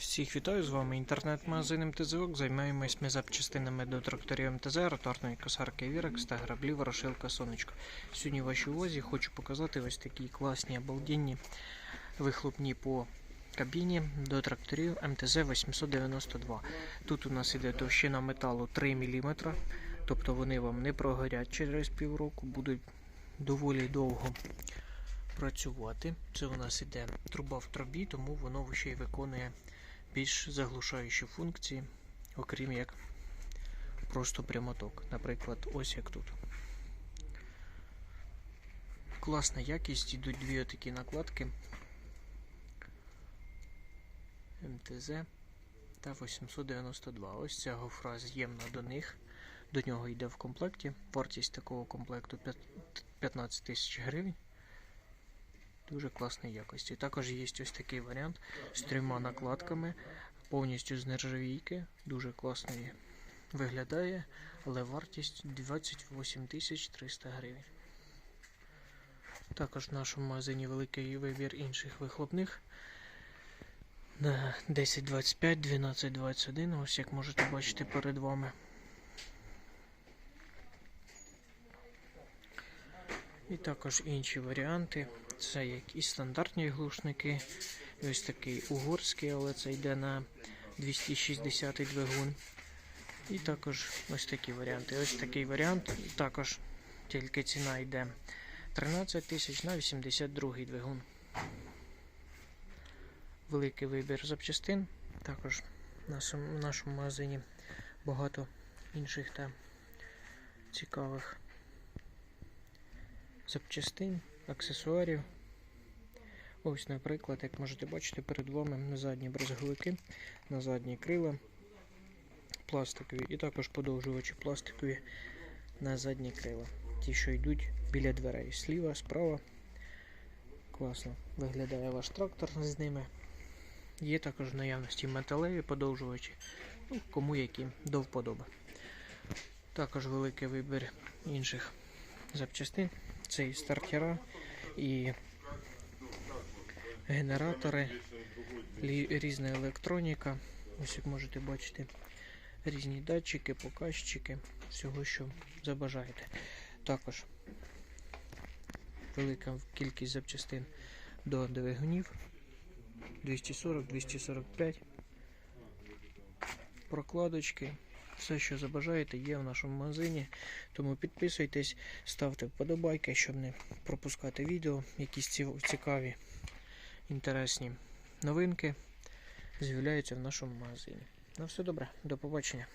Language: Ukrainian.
Всіх вітаю, з вами інтернет-магазин МТЗОК. Займаємось ми запчастинами до тракторів МТЗ, роторної косарки Вірекс та граблі Ворошилка Сонечко. Сьогодні в вашій увазі хочу показати ось такі класні обалденні вихлопні по кабіні до тракторів МТЗ 892. Тут у нас іде товщина металу 3 мм, тобто вони вам не прогорять через півроку, будуть доволі довго працювати. Це у нас іде труба в трубі, тому воно ще й виконує більш заглушаючі функції, окрім як просто прямоток. Наприклад, ось як тут. Класна якість, йдуть дві отакі накладки МТЗ та 892. Ось ця гофра з'ємна до них. До нього йде в комплекті. Вартість такого комплекту 15 тисяч гривень. Дуже класної якості. Також є ось такий варіант з трьома накладками, повністю з нержавійки. Дуже класний виглядає, але вартість 28 300 гривень. Також в нашому магазині великий вибір інших вихлопних на 1025, 1221, ось як можете бачити перед вами. І також інші варіанти. Це як і стандартні глушники, і ось такий угорський, але це йде на 260 двигун. І також ось такі варіанти. Ось такий варіант, також тільки ціна йде 13 тисяч на 82 двигун. Великий вибір запчастин. Також в нашому, магазині багато інших та цікавих запчастин, аксесуарів. Ось, наприклад, як можете бачити, перед вами на задні брезговики, на задні крила пластикові і також подовжувачі пластикові на задні крила. Ті, що йдуть біля дверей. Сліва, справа. Класно виглядає ваш трактор з ними. Є також в наявності металеві подовжувачі, ну, кому які до вподоби. Також великий вибір інших запчастин. Це і стартера, і генератори, різна електроніка. Ось як можете бачити, різні датчики, показчики, всього, що забажаєте. Також велика кількість запчастин до двигунів 240-245. Прокладочки. Все, що забажаєте, є в нашому магазині. Тому підписуйтесь, ставте вподобайки, щоб не пропускати відео. Якісь цікаві, інтересні новинки з'являються в нашому магазині. На все добре, до побачення.